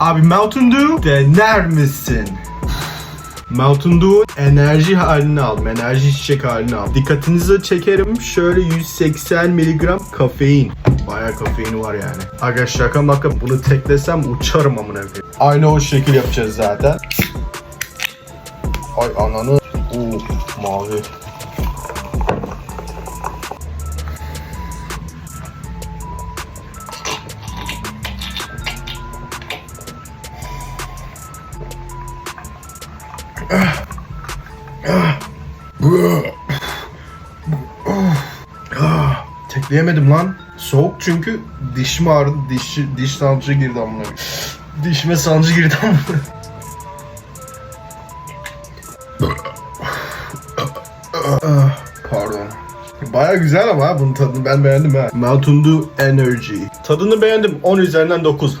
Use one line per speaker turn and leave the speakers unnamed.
Abi Mountain Dew dener misin? Mountain Dew enerji halini al, enerji içecek halini al. Dikkatinizi çekerim şöyle 180 miligram kafein. Bayağı kafeini var yani. Aga şaka maka bunu teklesem uçarım amına koyayım. Aynı o şekil yapacağız zaten. Ay ananı. Oo mavi. Tekleyemedim lan. Soğuk çünkü dişim ağrıdı. Diş, diş sancı girdi amına. Dişime sancı girdi amına. Pardon. Baya güzel ama ha bunun tadını ben beğendim ha. Mountain Dew Energy. Tadını beğendim. 10 üzerinden 9.